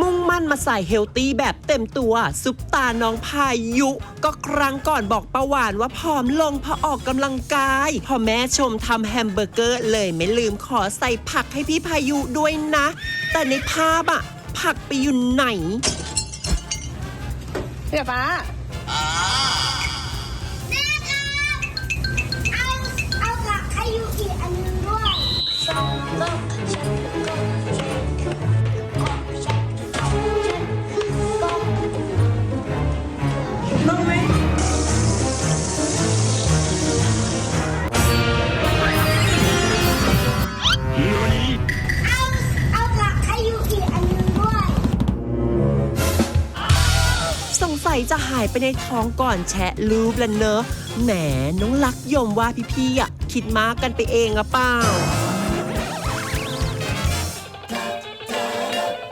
มุ่งมั่นมาใส่เฮลตี้แบบเต็มตัว ซุปตาน้องพายุ ก็ครั้งก่อนบอกประวานว่าผอมลงเพราะออกกำลังกาย พอแม่ชมทำแฮมเบอร์เกอร์เลยไม่ลืมขอใส่ผักให้พี่พายุด้วยนะ แต่ในภาพอะผักไปอยู่ไหนเดี๋ยวป้าแม่ครับเอาเอาผักให้ยูอีกอันหนึงด้วยสองโลก ต้องไหมสงสัยจะหายไปในท้องก่อนแชะรูปแล้วเนอะ แหมน้องลักยมว่าพี่ๆอะ คิดมากกันไปเองอะเปล่า